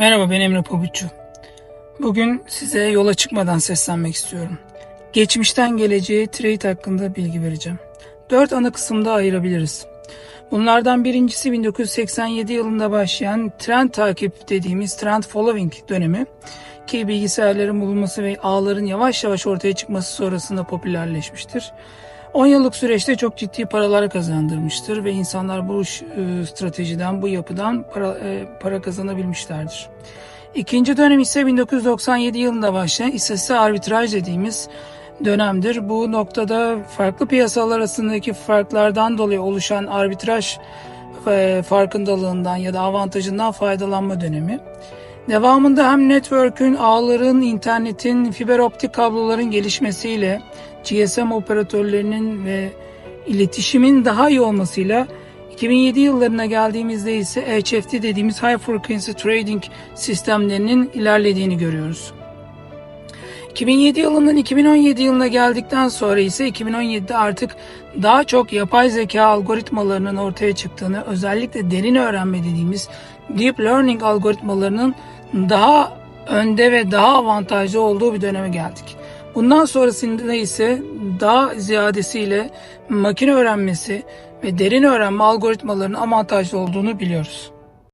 Merhaba ben Emre Pabuççu. Bugün size yola çıkmadan seslenmek istiyorum. Geçmişten geleceğe trade hakkında bilgi vereceğim. Dört ana kısımda ayırabiliriz. Bunlardan birincisi 1987 yılında başlayan trend takip dediğimiz trend following dönemi ki bilgisayarların bulunması ve ağların yavaş yavaş ortaya çıkması sonrasında popülerleşmiştir. 10 yıllık süreçte çok ciddi paralar kazandırmıştır ve insanlar bu e, stratejiden, bu yapıdan para, e, para kazanabilmişlerdir. İkinci dönem ise 1997 yılında başlayan istatistik arbitraj dediğimiz dönemdir. Bu noktada farklı piyasalar arasındaki farklardan dolayı oluşan arbitraj e, farkındalığından ya da avantajından faydalanma dönemi. Devamında hem network'ün, ağların, internetin, fiber optik kabloların gelişmesiyle GSM operatörlerinin ve iletişimin daha iyi olmasıyla 2007 yıllarına geldiğimizde ise HFT dediğimiz High Frequency Trading sistemlerinin ilerlediğini görüyoruz. 2007 yılından 2017 yılına geldikten sonra ise 2017'de artık daha çok yapay zeka algoritmalarının ortaya çıktığını, özellikle derin öğrenme dediğimiz deep learning algoritmalarının daha önde ve daha avantajlı olduğu bir döneme geldik. Bundan sonrasında ise daha ziyadesiyle makine öğrenmesi ve derin öğrenme algoritmalarının avantajlı olduğunu biliyoruz.